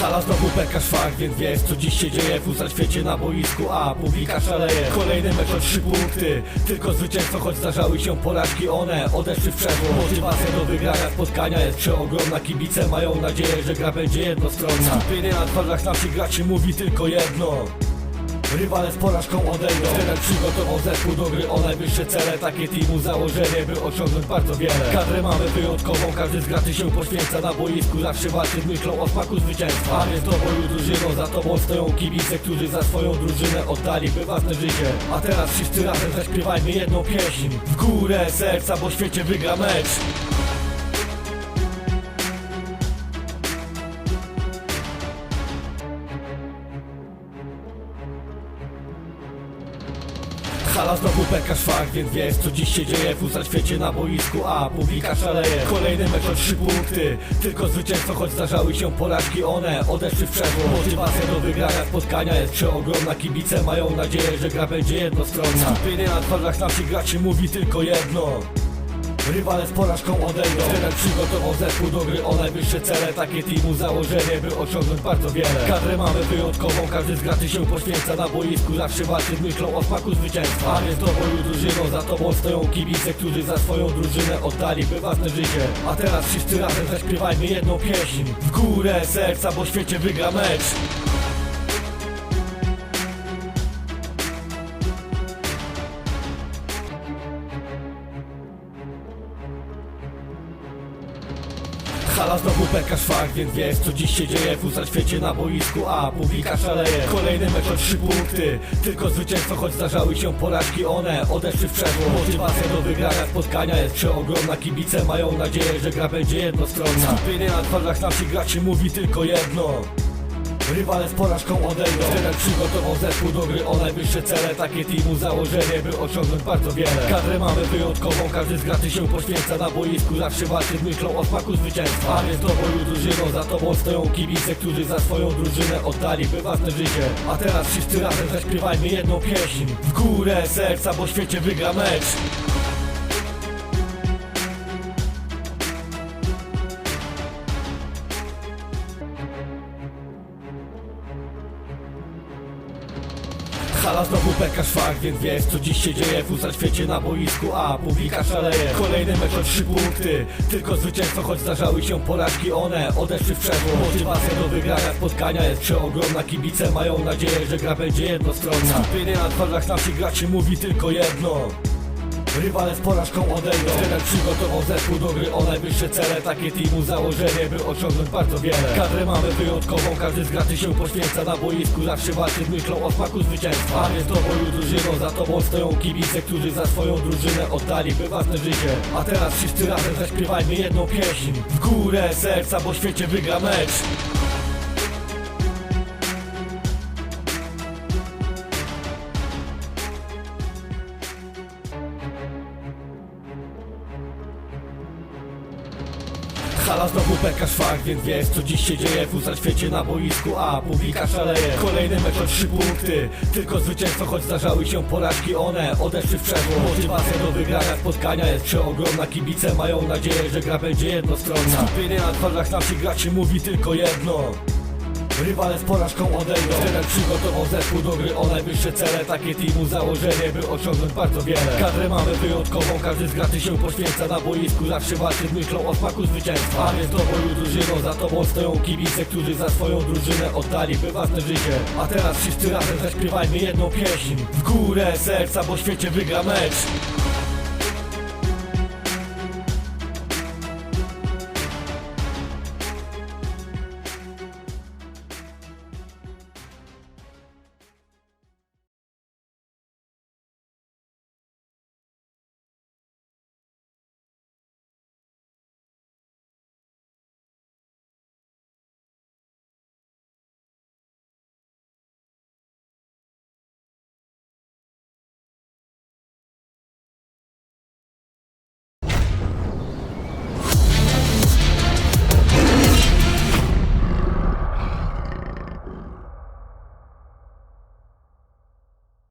Hala znowu peka szwach, więc wiesz co dziś się dzieje w USA świecie na boisku A publika szaleje, kolejny mecz o trzy punkty. Tylko zwycięstwo, choć zdarzały się porażki One odeszły w przeszłość. Motywacja do wygrania spotkania jest przeogromna. Kibice mają nadzieję, że gra będzie jednostronna. Skupienie na twarzach naszych graczy mówi tylko jedno Rywale z porażką odejdą. Trener przygotował zespół do gry. O najwyższe cele. Takie teamu założenie, by osiągnąć bardzo wiele. Kadrę mamy wyjątkową, każdy z graczy się poświęca. Na boisku zawsze walczy z myślą o smaku zwycięstwa. A więc to boju drużyną, za tobą stoją kibice Którzy za swoją drużynę oddaliby własne życie. A teraz wszyscy razem zaśpiewajmy jedną pieśń. W górę serca, bo w świecie wygra mecz Hala znowu peka szwach, więc wiesz co dziś się dzieje. W USA świecie na boisku A publika szaleje, kolejny mecz o trzy punkty. Tylko zwycięstwo, choć zdarzały się porażki One odeszły w przeszłość Motywacja do wygrania spotkania jest przeogromna. Kibice mają nadzieję, że gra będzie jednostronna. Skupienie na twarzach naszych graczy mówi tylko jedno Rywale z porażką odejdą. Trener przygotował zespół do gry. O najwyższe cele Takie teamu założenie, by osiągnąć bardzo wiele. Kadrę mamy wyjątkową, każdy z graczy się poświęca. Na boisku zawsze walczy z myślą o smaku zwycięstwa. A więc do boju drużyną, za tobą stoją kibice Którzy za swoją drużynę oddaliby własne życie. A teraz wszyscy razem zaśpiewajmy jedną pieśń. W górę serca, bo w świecie wygra mecz Hala znowu peka szwach, więc wiesz co dziś się dzieje w USA świecie na boisku A publika szaleje, kolejny mecz o trzy punkty Tylko zwycięstwo, choć zdarzały się porażki One odeszły w przeszłość Motywacja do wygrania spotkania jest przeogromna Kibice mają nadzieję, że gra będzie jednostronna. Skupienie na twarzach naszych graczy mówi tylko jedno Rywale z porażką odejdą. Trener przygotował zespół do gry. O najwyższe cele. Takie teamu założenie, by osiągnąć bardzo wiele. Kadrę mamy wyjątkową, każdy z graczy się poświęca. Na boisku zawsze walczy z myślą o smaku zwycięstwa. A więc do drużyną, za tobą stoją kibice Którzy za swoją drużynę oddaliby własne życie. A teraz wszyscy razem zaśpiewajmy jedną pieśń. W górę serca, bo w świecie wygra mecz Hala znowu peka szwach, więc wiesz co dziś się dzieje w USA świecie na boisku A publika szaleje, kolejny mecz o trzy punkty. Tylko zwycięstwo, choć zdarzały się porażki One odeszły w przeszłość Motywacja do wygrania spotkania jest przeogromna. Kibice mają nadzieję, że gra będzie jednostronna. Skupienie na twarzach naszych graczy mówi tylko jedno Rywale z porażką odejdą. Trener przygotował zespół do gry. O najwyższe cele. Takie teamu założenie, by osiągnąć bardzo wiele. Kadrę mamy wyjątkową, każdy z graczy się poświęca. Na boisku zawsze walczy z myślą o smaku zwycięstwa. A do boju drużyną, za tobą stoją kibice Którzy za swoją drużynę oddaliby własne życie. A teraz wszyscy razem zaśpiewajmy jedną pieśń. W górę serca, bo w świecie wygra mecz Hala znowu peka szwach, więc wiesz co dziś się dzieje w USA świecie na boisku A publika szaleje, kolejny mecz o trzy punkty. Tylko zwycięstwo, choć zdarzały się porażki One odeszły w przeszłość Motywacja do wygrania spotkania jest przeogromna. Kibice mają nadzieję, że gra będzie jednostronna. Skupienie na twarzach naszych graczy mówi tylko jedno Rywale z porażką odejdą. Trener przygotował zespół do gry. O najwyższe cele. Takie teamu założenie, by osiągnąć bardzo wiele. Kadrę mamy wyjątkową, każdy z graczy się poświęca. Na boisku zawsze walczy z myślą o smaku zwycięstwa. A więc do boju drużyną, za tobą stoją kibice Którzy za swoją drużynę oddaliby własne życie. A teraz wszyscy razem zaśpiewajmy jedną pieśń. W górę serca, bo w świecie wygra mecz